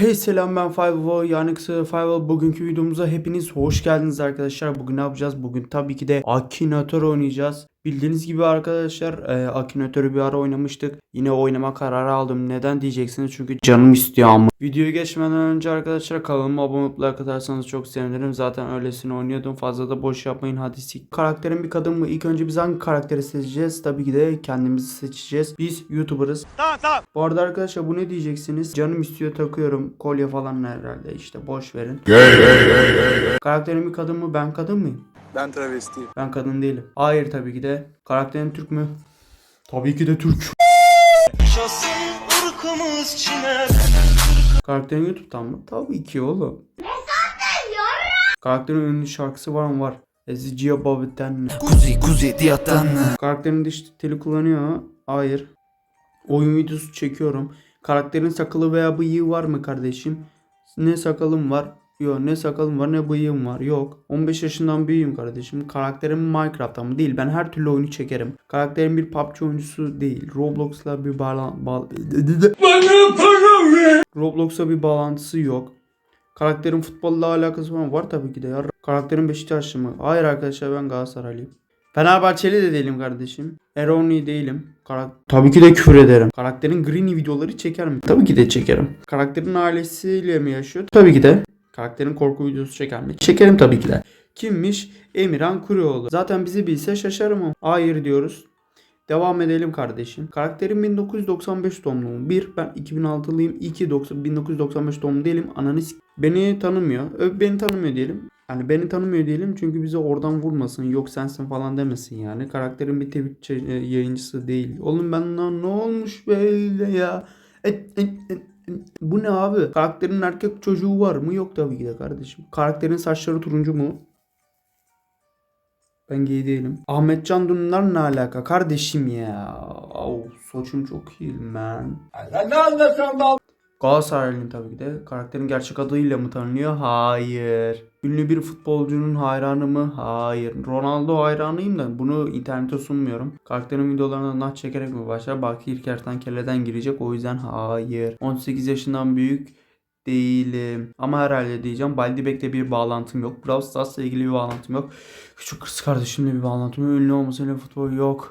Hey selam ben Five yani kısa Five Bugünkü videomuza hepiniz hoş geldiniz arkadaşlar. Bugün ne yapacağız? Bugün tabii ki de Akinator oynayacağız. Bildiğiniz gibi arkadaşlar e, Akinator'u bir ara oynamıştık. Yine oynama kararı aldım. Neden diyeceksiniz? Çünkü canım istiyor ama. Videoyu geçmeden önce arkadaşlar kanalıma abone olup like atarsanız çok sevinirim. Zaten öylesine oynuyordum. Fazla da boş yapmayın hadi sik. Karakterin bir kadın mı? İlk önce biz hangi karakteri seçeceğiz? Tabii ki de kendimizi seçeceğiz. Biz YouTuber'ız. Bu arada arkadaşlar bu ne diyeceksiniz? Canım istiyor takıyorum. Kolye falan herhalde işte boş verin. Karakterin bir kadın mı? Ben kadın mıyım? Ben travestiyim. Ben kadın değilim. Hayır tabii ki de. Karakterin Türk mü? Tabii ki de Türk. Karakterin YouTube'dan mı? Tabii ki oğlum. Karakterin ünlü şarkısı var mı? Var. Ezici Babitten. Kuzi kuzi diyattan Karakterin diş teli kullanıyor mu? Hayır. Oyun videosu çekiyorum. Karakterin sakalı veya bıyığı var mı kardeşim? Ne sakalım var? Yok ne sakalım var ne bıyığım var. Yok. 15 yaşından büyüğüm kardeşim. Karakterim Minecraft'ta mı? Değil. Ben her türlü oyunu çekerim. Karakterim bir PUBG oyuncusu değil. Roblox'la bir bağlan... Ba Roblox'la bir bağlantısı yok. Karakterin futbolla alakası var mı? Var tabii ki de ya. Karakterin Beşiktaşlı mı? Hayır arkadaşlar ben Galatasaraylıyım. Fenerbahçeli de değilim kardeşim. Eroni değilim. Karak Tabii ki de küfür ederim. Karakterin Greeny videoları çeker mi? Tabii ki de çekerim. Karakterin ailesiyle mi yaşıyor? Tabii ki de. Karakterin korku videosu çeker mi? Çekerim tabii ki de. Kimmiş? Emirhan Kuruoğlu. Zaten bizi bilse şaşarım ama. Hayır diyoruz. Devam edelim kardeşim. Karakterim 1995 doğumluyum. 1. Ben 2006'lıyım. 2. 90 1995 doğumlu değilim. Ananı s- Beni tanımıyor. Ö beni tanımıyor diyelim. Yani beni tanımıyor diyelim çünkü bize oradan vurmasın. Yok sensin falan demesin yani. Karakterin bir Twitch e, yayıncısı değil. Oğlum ben lan ne olmuş böyle ya? Et, et, et. Bu ne abi? Karakterin erkek çocuğu var mı? Yok tabii ki de kardeşim. Karakterin saçları turuncu mu? Ben gay değilim. Ahmet Can Dündar ne alaka kardeşim ya? Au, saçım çok iyi man. ne anlatıyorsun be Galatasaraylıyım tabii ki de. Karakterin gerçek adıyla mı tanınıyor? Hayır. Ünlü bir futbolcunun hayranı mı? Hayır. Ronaldo hayranıyım da bunu internete sunmuyorum. Karakterin videolarına nah çekerek mi başlar? Bakir kertenkeleden girecek o yüzden hayır. 18 yaşından büyük değilim. Ama herhalde diyeceğim. Baldibek'le bir bağlantım yok. Brawl Stars'la ilgili bir bağlantım yok. Küçük kız kardeşimle bir bağlantım yok. Ünlü olmasıyla futbol yok.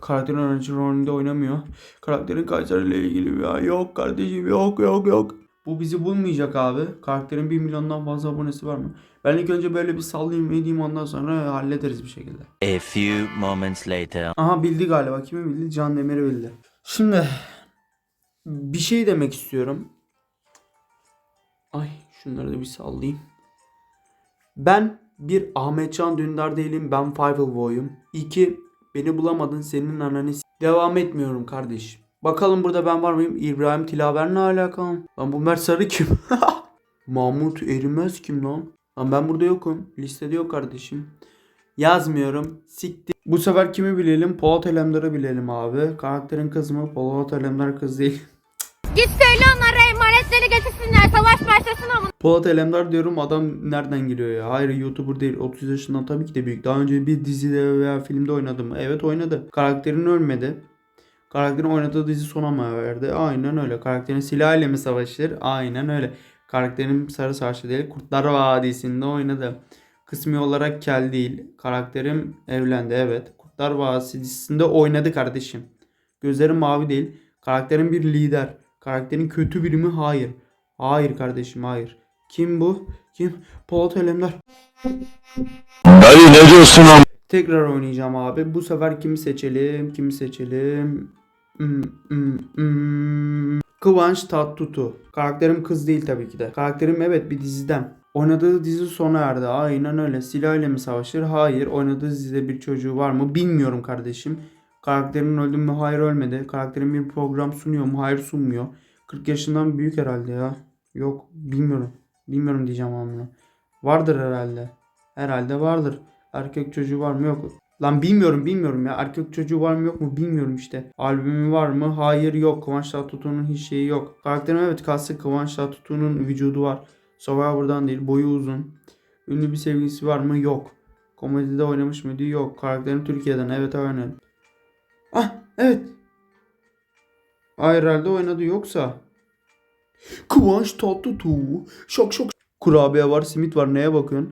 Karakterin öğrenci rolünde oynamıyor. Karakterin ile ilgili bir yok kardeşim yok yok yok. Bu bizi bulmayacak abi. Karakterin 1 milyondan fazla abonesi var mı? Ben ilk önce böyle bir sallayayım edeyim ondan sonra hallederiz bir şekilde. A few moments later. Aha bildi galiba. Kimi bildi? Can Demir'i bildi. Şimdi bir şey demek istiyorum. Ay şunları da bir sallayayım. Ben bir Ahmetcan Dündar değilim. Ben Five Boy'um. İki beni bulamadın senin ananı Devam etmiyorum kardeşim. Bakalım burada ben var mıyım? İbrahim Tilaver ne alakam? Lan bu Mert Sarı kim? Mahmut Erimez kim lan? Lan ben burada yokum. Listede yok kardeşim. Yazmıyorum. Siktir. Bu sefer kimi bilelim? Polat Alemdar'ı bilelim abi. Karakterin kız mı? Polat Alemdar kız değil. Git söyle onlara emanetleri getirsinler. Savaş başlasın ama. Polat Alemdar diyorum adam nereden giriyor ya? Hayır YouTuber değil. 30 yaşından tabii ki de büyük. Daha önce bir dizide veya filmde oynadı mı? Evet oynadı. Karakterin ölmedi. Karakterin oynadığı dizi sona mı verdi? Aynen öyle. Karakterin silahıyla mı savaşır? Aynen öyle. Karakterin sarı saçlı değil. Kurtlar Vadisi'nde oynadı. Kısmi olarak kel değil. Karakterim evlendi evet. Kurtlar Vadisi dizisinde oynadı kardeşim. Gözlerim mavi değil. Karakterin bir lider. Karakterin kötü biri mi? Hayır. Hayır kardeşim hayır. Kim bu? Kim? Polat Alemdar. Dayı ne diyorsun am? Tekrar oynayacağım abi. Bu sefer kimi seçelim? Kimi seçelim? Hmm, hmm, hmm. Kıvanç Tatlıtuğ. Karakterim kız değil tabii ki de. Karakterim evet bir diziden. Oynadığı dizi sona erdi. Aynen öyle. Silahla mı savaşır? Hayır. Oynadığı dizide bir çocuğu var mı? Bilmiyorum kardeşim. Karakterin öldü mü? Hayır ölmedi. Karakterin bir program sunuyor mu? Hayır sunmuyor. 40 yaşından büyük herhalde ya. Yok bilmiyorum. Bilmiyorum diyeceğim bunu. Vardır herhalde. Herhalde vardır. Erkek çocuğu var mı yok. Lan bilmiyorum bilmiyorum ya. Erkek çocuğu var mı yok mu bilmiyorum işte. Albümü var mı? Hayır yok. Kıvanç Tatlıtuğ'un hiç şeyi yok. Karakterim evet kalsın Kıvanç Tatlıtuğ'un vücudu var. Survivor'dan değil. Boyu uzun. Ünlü bir sevgilisi var mı? Yok. Komedide oynamış mıydı? Yok. Karakterim Türkiye'den. Evet aynen. Ah evet. Hayır herhalde oynadı yoksa. Kıvanç Tatlıtuğ. Şok şok. Kurabiye var, simit var. Neye bakıyorsun?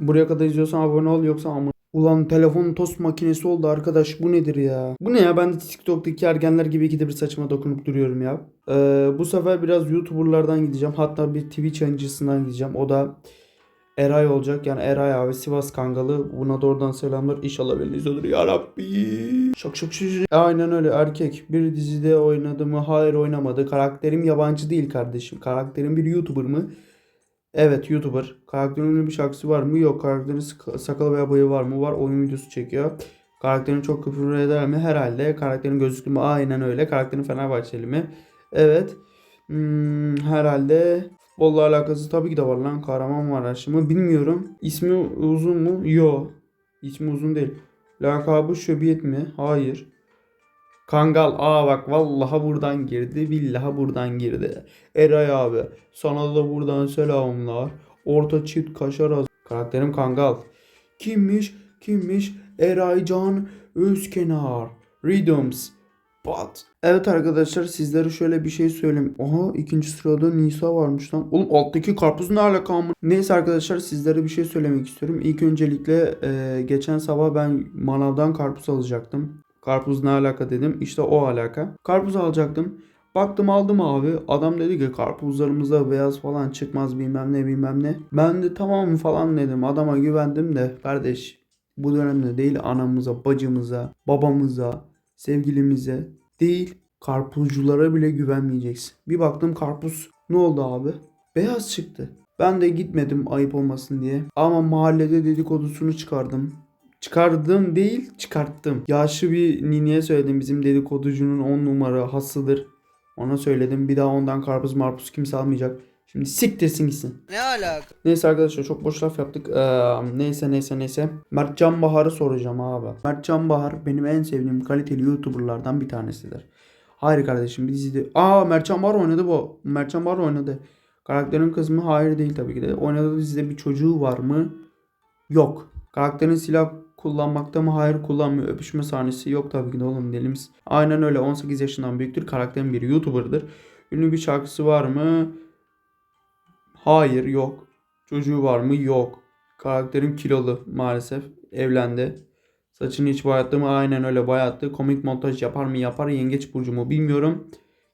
Buraya kadar izliyorsan abone ol yoksa ama. Ulan telefon tost makinesi oldu arkadaş. Bu nedir ya? Bu ne ya? Ben de TikTok'taki ergenler gibi ikide bir saçıma dokunup duruyorum ya. Ee, bu sefer biraz YouTuber'lardan gideceğim. Hatta bir Twitch yayıncısından gideceğim. O da Eray olacak. Yani Eray abi Sivas Kangalı. Buna da oradan selamlar. İnşallah beni izliyordur ya Rabbi. Şok şok. şok. Aynen öyle erkek. Bir dizide oynadı mı? Hayır oynamadı. Karakterim yabancı değil kardeşim. Karakterim bir YouTuber mı? Evet YouTuber. Karakterin bir şarkısı var mı? Yok. Karakterin sakalı veya bıyığı var mı? Var. Oyun videosu çekiyor. Karakterin çok küfür eder mi? Herhalde. Karakterin gözlüklü mü? Aynen öyle. Karakterin Fenerbahçeli mi? Evet. Hmm, herhalde. Futbolla alakası tabii ki de var lan. Kahramanmaraşlı mı? Bilmiyorum. İsmi uzun mu? Yo. İsmi uzun değil. Lakabı Şöbiyet mi? Hayır. Kangal. Aa bak vallahi buradan girdi. Billahi buradan girdi. Eray abi. Sana da buradan selamlar. Orta çift kaşar az. Karakterim Kangal. Kimmiş? Kimmiş? Eraycan Özkenar. Rhythms. But. Evet arkadaşlar sizlere şöyle bir şey söyleyeyim. Aha ikinci sırada Nisa varmış lan. Oğlum alttaki karpuz ne alaka? Neyse arkadaşlar sizlere bir şey söylemek istiyorum. İlk öncelikle e, geçen sabah ben manavdan karpuz alacaktım. Karpuz ne alaka dedim. İşte o alaka. Karpuz alacaktım. Baktım aldım abi. Adam dedi ki karpuzlarımızda beyaz falan çıkmaz bilmem ne bilmem ne. Ben de tamam falan dedim. Adama güvendim de kardeş bu dönemde değil anamıza, bacımıza, babamıza, sevgilimize değil karpuzculara bile güvenmeyeceksin. Bir baktım karpuz ne oldu abi? Beyaz çıktı. Ben de gitmedim ayıp olmasın diye. Ama mahallede dedikodusunu çıkardım. Çıkardım değil çıkarttım. Yaşlı bir nineye söyledim bizim dedikoducunun 10 numara hasıdır. Ona söyledim bir daha ondan karpuz marpuz kimse almayacak. Şimdi siktirsin gitsin. Ne alaka? Neyse arkadaşlar çok boş laf yaptık. Ee, neyse neyse neyse. Mert Can Bahar'ı soracağım abi. Mert Can Bahar benim en sevdiğim kaliteli YouTuber'lardan bir tanesidir. Hayır kardeşim bir dizide. Aa Mert Can Bahar oynadı bu. Mert Can Bahar oynadı. Karakterin kız mı? Hayır değil tabii ki de. Oynadığı dizide bir çocuğu var mı? Yok. Karakterin silah kullanmakta mı? Hayır kullanmıyor. Öpüşme sahnesi yok tabii ki de oğlum delimiz. Aynen öyle 18 yaşından büyüktür. Karakterin bir YouTuber'dır. Ünlü bir şarkısı var mı? Hayır yok. Çocuğu var mı? Yok. Karakterim kilolu maalesef. Evlendi. Saçını hiç boyattı mı? Aynen öyle boyattı. Komik montaj yapar mı? Yapar. Yengeç burcu mu? Bilmiyorum.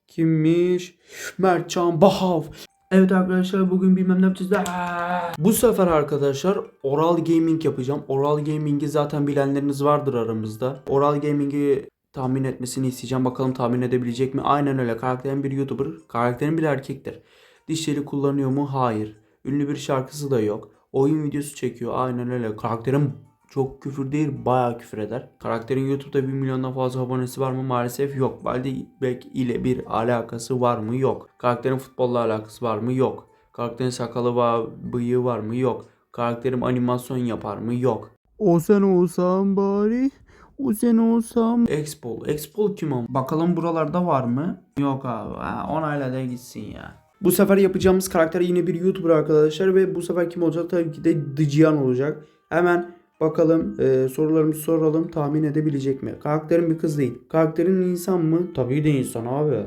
Kimmiş? Mertcan Bahav. Evet arkadaşlar bugün bilmem ne yapacağız. Aa! Bu sefer arkadaşlar oral gaming yapacağım. Oral gaming'i zaten bilenleriniz vardır aramızda. Oral gaming'i tahmin etmesini isteyeceğim. Bakalım tahmin edebilecek mi? Aynen öyle. Karakterin bir YouTuber. Karakterin bir erkektir. Dişleri kullanıyor mu? Hayır. Ünlü bir şarkısı da yok. Oyun videosu çekiyor. Aynen öyle. Karakterim çok küfür değil bayağı küfür eder. Karakterin YouTube'da 1 milyondan fazla abonesi var mı? Maalesef yok. Baldebek ile bir alakası var mı? Yok. Karakterin futbolla alakası var mı? Yok. Karakterin sakalı var, bıyığı var mı? Yok. Karakterim animasyon yapar mı? Yok. O sen olsan bari. O sen olsam. Expol. Expol kim o? Bakalım buralarda var mı? Yok abi. Ha, onayla da gitsin ya. Bu sefer yapacağımız karakter yine bir YouTuber arkadaşlar ve bu sefer kim olacak? Tabii ki de Dıcıyan olacak. Hemen bakalım e, sorularımızı soralım tahmin edebilecek mi? Karakterin bir kız değil. Karakterin insan mı? Tabii de insan abi.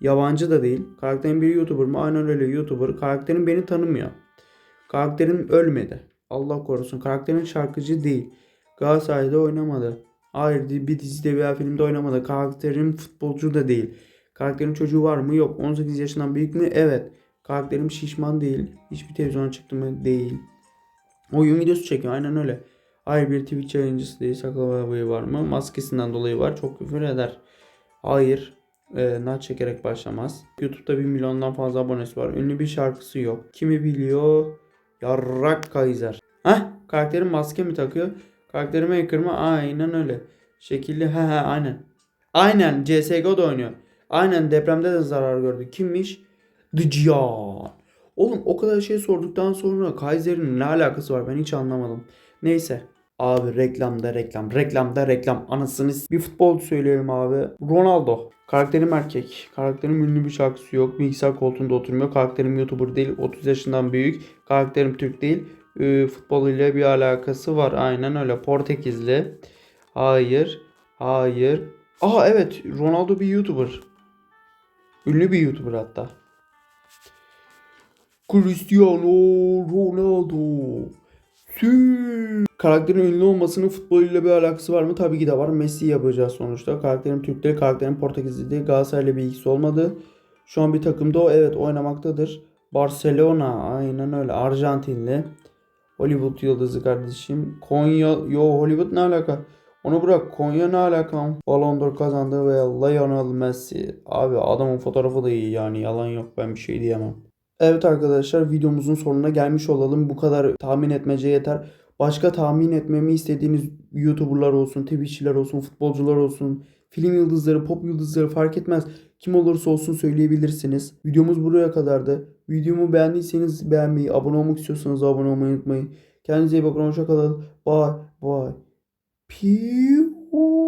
Yabancı da değil. Karakterin bir YouTuber mı? Aynen öyle YouTuber. Karakterin beni tanımıyor. Karakterim ölmedi. Allah korusun. Karakterin şarkıcı değil. Galatasaray'da oynamadı. Hayır bir dizide veya filmde oynamadı. Karakterim futbolcu da değil. Karakterin çocuğu var mı? Yok. 18 yaşından büyük mü? Evet. Karakterim şişman değil. Hiçbir televizyona çıktı mı? Değil. Oyun videosu çekiyor. Aynen öyle. Hayır bir Twitch yayıncısı değil. Sakal boyu var mı? Maskesinden dolayı var. Çok küfür eder. Hayır. E, naç çekerek başlamaz. YouTube'da 1 milyondan fazla abonesi var. Ünlü bir şarkısı yok. Kimi biliyor? Yarrak Kaiser. Heh. Karakterin maske mi takıyor? Karakterim hacker mı? Aynen öyle. Şekilli. He he aynen. Aynen CSGO'da oynuyor. Aynen depremde de zarar gördü. Kimmiş? Dıcyan. Oğlum o kadar şey sorduktan sonra Kaiser'in ne alakası var ben hiç anlamadım. Neyse. Abi reklamda reklam. Reklamda reklam. Anasını bir futbol söyleyelim abi. Ronaldo. Karakterim erkek. Karakterim ünlü bir şarkısı yok. Bilgisayar koltuğunda oturmuyor. Karakterim YouTuber değil. 30 yaşından büyük. Karakterim Türk değil. Ee, futbol ile bir alakası var. Aynen öyle. Portekizli. Hayır. Hayır. Aha evet. Ronaldo bir YouTuber. Ünlü bir YouTuber hatta. Cristiano Ronaldo. Sü. Karakterin ünlü olmasının futbol ile bir alakası var mı? Tabii ki de var. Messi yapacağız sonuçta. Karakterin Türkleri, karakterin Portekizli. Galatasaray'la bir ilgisi olmadı. Şu an bir takımda o evet oynamaktadır. Barcelona aynen öyle. Arjantinli. Hollywood yıldızı kardeşim. Konya yo Hollywood ne alaka? Onu bırak Konya ne alaka? Ballon d'Or kazandı ve Lionel Messi. Abi adamın fotoğrafı da iyi yani yalan yok ben bir şey diyemem. Evet arkadaşlar videomuzun sonuna gelmiş olalım. Bu kadar tahmin etmece yeter. Başka tahmin etmemi istediğiniz YouTuber'lar olsun, Twitch'çiler olsun, futbolcular olsun, film yıldızları, pop yıldızları fark etmez. Kim olursa olsun söyleyebilirsiniz. Videomuz buraya kadardı. Videomu beğendiyseniz beğenmeyi, abone olmak istiyorsanız abone olmayı unutmayın. Kendinize iyi bakın. Hoşçakalın. Bye bye. 비오